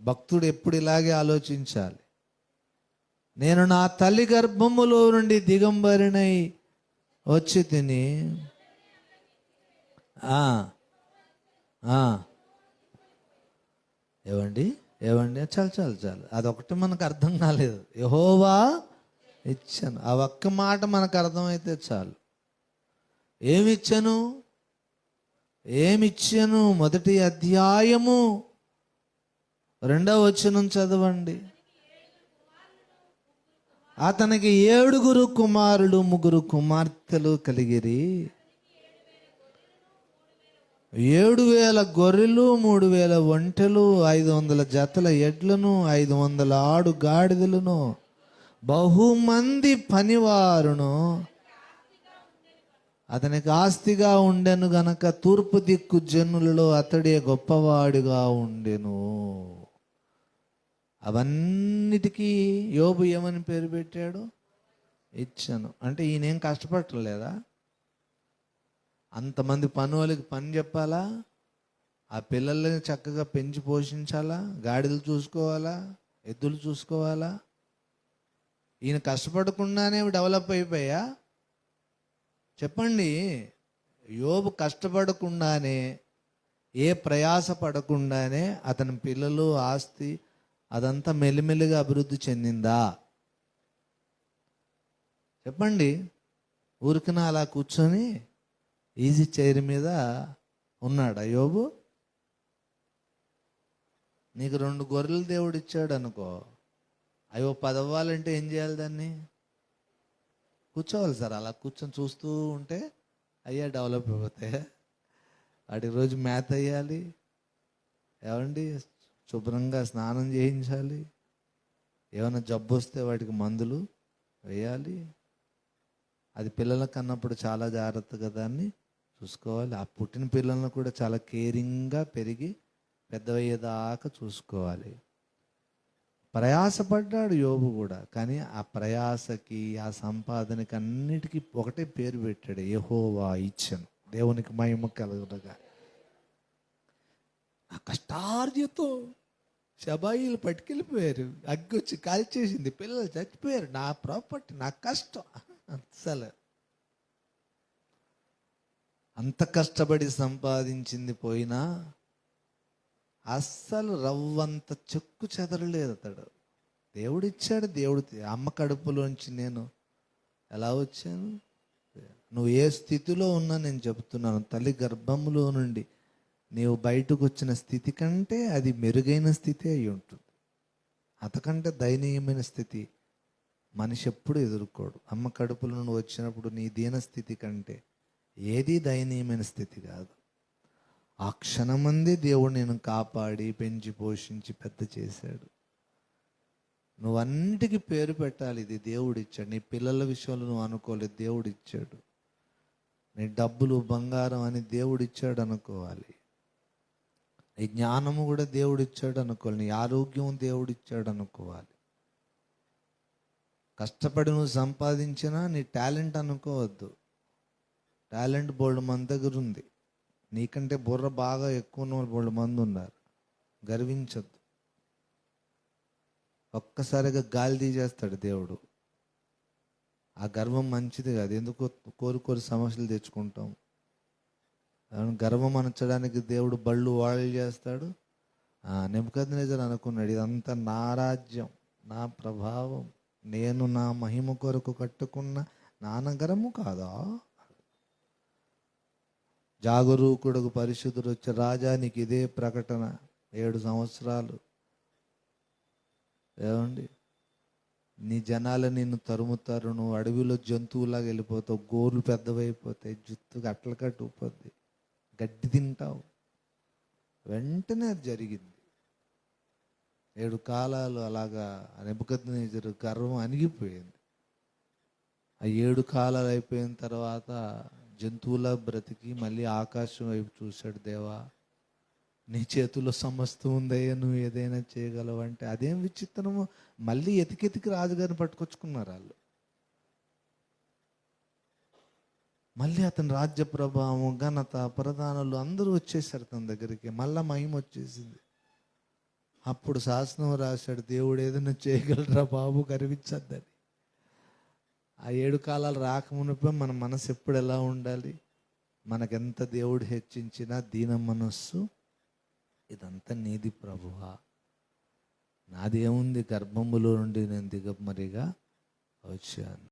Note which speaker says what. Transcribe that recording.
Speaker 1: భక్తుడు ఎప్పుడు ఇలాగే ఆలోచించాలి. నేను నా తల్లి గర్భములో నుండి దిగంబరినై వచ్చి తిని ఏవండి? ఏవండి? చాలు చాలు చాలు. అదొకటి మనకు అర్థం కాలేదు. యహోవా ఇచ్చాను. ఆ ఒక్క మాట మనకు అర్థమైతే చాలు. ఏమిచ్చాను? ఏమిచ్చాను? మొదటి అధ్యాయము రెండవ వచనం చదవండి. అతనికి ఏడుగురు కుమారులు ముగ్గురు కుమార్తెలు కలిగిరి. ఏడు వేల గొర్రెలు మూడు వేల ఒంటెలు ఐదు వందల జతల ఎడ్లను ఐదు వందల ఆడు గాడిదలను బహుమంది పనివారును అతనికి ఆస్తిగా ఉండెను గనక తూర్పు దిక్కు జనులలో అతడే గొప్పవాడిగా ఉండెను. అవన్నిటికీ యోబు ఏమని పేరు పెట్టాడు? ఇచ్చాను. అంటే ఈయనేం కష్టపడలేదా అంతమంది పనులకి వాళ్ళకి పని చెప్పాలా? ఆ పిల్లల్ని చక్కగా పెంచి పోషించాలా? గాడిదలు చూసుకోవాలా? ఎద్దులు చూసుకోవాలా? ఈయన కష్టపడకుండానే డెవలప్ అయిపోయా? చెప్పండి. యోబు కష్టపడకుండానే ఏ ప్రయాస పడకుండానే అతని పిల్లలు ఆస్తి అదంతా మెల్లిమెల్లిగా అభివృద్ధి చెందిందా? చెప్పండి. ఊరికిన అలా కూర్చొని ఈజీ చైర్ మీద ఉన్నాడు అయోబు నీకు రెండు గొర్రెలు దేవుడు ఇచ్చాడు అనుకో అయ్యో పదవ్వాలంటే ఏం చేయాలి దాన్ని? కూర్చోవాలి సార్ అలా కూర్చొని చూస్తూ ఉంటే అయ్యా డెవలప్ అయిపోతే. వాటికి రోజు మ్యాథ్ అయ్యాలి ఏమండి? శుభ్రంగా స్నానం చేయించాలి. ఏమైనా జబ్బు వస్తే వాటికి మందులు వేయాలి. అది పిల్లలకు అన్నప్పుడు చాలా జాగ్రత్తగా దాన్ని చూసుకోవాలి. ఆ పుట్టిన పిల్లలను కూడా చాలా కేరింగ్గా పెరిగి పెద్దవయ్యేదాకా చూసుకోవాలి. ప్రయాసపడ్డాడు యోబు కూడా కానీ ఆ ప్రయాసకి ఆ సంపాదనకి అన్నిటికీ ఒకటే పేరు పెట్టాడు. యహోవా ఇచ్చను. దేవునికి మహిమ కలుగునగా ఆ కష్టార్జతో శబాయిలు పట్టుకెళ్ళిపోయారు. అగ్గి వచ్చి కాల్చేసింది. పిల్లలు చచ్చిపోయారు. నా ప్రాపర్టీ నా కష్టం. అసలు అంత కష్టపడి సంపాదించింది పోయినా అస్సలు రవ్వంత చెక్కు చెదరలేదు అతడు. దేవుడు ఇచ్చాడు దేవుడు అమ్మ కడుపులోంచి నేను ఎలా వచ్చాను? నువ్వు ఏ స్థితిలో ఉన్నా నేను చెప్తున్నాను తల్లి గర్భములో నుండి నీవు బయటకు వచ్చిన స్థితి కంటే అది మెరుగైన స్థితి అయి ఉంటుంది. అతకంటే దయనీయమైన స్థితి మనిషి ఎప్పుడు ఎదుర్కోడు. అమ్మ కడుపులో నుండి వచ్చినప్పుడు నీ దీన స్థితి కంటే ఏది దయనీయమైన స్థితి కాదు. ఆ క్షణమందే దేవుడు నేను కాపాడి పెంచి పోషించి పెద్ద చేశాడు. నువ్వన్నిటికీ పేరు పెట్టాలి. ఇది దేవుడు ఇచ్చాడు నీ పిల్లల విషయంలో నువ్వు అనుకోలేదు. దేవుడు ఇచ్చాడు నీ డబ్బులు బంగారం అని దేవుడు ఇచ్చాడు అనుకోవాలి. నీ జ్ఞానము కూడా దేవుడు ఇచ్చాడు అనుకోవాలి. నీ ఆరోగ్యం దేవుడు ఇచ్చాడు అనుకోవాలి. కష్టపడి నువ్వు సంపాదించినా నీ టాలెంట్ అనుకోవద్దు. టాలెంట్ బోల్డ్ మన దగ్గర ఉంది. నీకంటే బుర్ర బాగా ఎక్కువ ఉన్న బోల్డ్ మంది ఉన్నారు. గర్వించద్దు. ఒక్కసారిగా గాలి తీసేస్తాడు దేవుడు. ఆ గర్వం మంచిది కాదు. ఎందుకు కోరుకోరు సమస్యలు తెచ్చుకుంటాం. గర్వం అనచడానికి దేవుడు బళ్ళు వాళ్ళు చేస్తాడు. నిమ్మకద్నేజర్ అనుకున్నాడు ఇదంతా నా రాజ్యం నా ప్రభావం. నేను నా మహిమ కొరకు కట్టుకున్న నా నగరము కాదా? జాగరూకుడుకు పరిశుద్ధుడు వచ్చే రాజానికి ఇదే ప్రకటన ఏడు సంవత్సరాలు. ఏమండి? నీ జనాలు నిన్ను తరుముతారు నువ్వు అడవిలో జంతువులాగా వెళ్ళిపోతావు గోర్లు పెద్దవైపోతాయి జుత్తు అట్ల కట్టుకుపోద్ది గడ్డి తింటావు. వెంటనే అది జరిగింది. ఏడు కాలాలు అలాగా నెబుకద్నేజరు గర్వం అణిగిపోయింది. ఆ ఏడు కాలాలు అయిపోయిన తర్వాత జంతువుల బ్రతికి మళ్ళీ ఆకాశం వైపు చూశాడు దేవా నీ చేతుల్లో సమస్తం ఉందయ్యా నువ్వు ఏదైనా చేయగలవు అంటే అదేం విచిత్రము మళ్ళీ ఎతికెతికి రాజుగారిని పట్టుకొచ్చుకున్నారు వాళ్ళు. మళ్ళీ అతని రాజ్య ప్రభావం ఘనత ప్రధానులు అందరూ వచ్చేసారు తన దగ్గరికి. మళ్ళా మహిమ వచ్చేసింది. అప్పుడు శాసనం రాశాడు దేవుడు ఏదైనా చేయగలరా బాబు? కరిగించద్దని ఆ ఏడు కాలాలు రాకమునిపై మన మనసు ఎప్పుడు ఎలా ఉండాలి? మనకెంత దేవుడు హెచ్చించినా దీన మనస్సు? ఇదంతా నీది ప్రభువా. నాదేముంది? గర్భములో నుండి నేను దిగమరిగా వచ్చాను.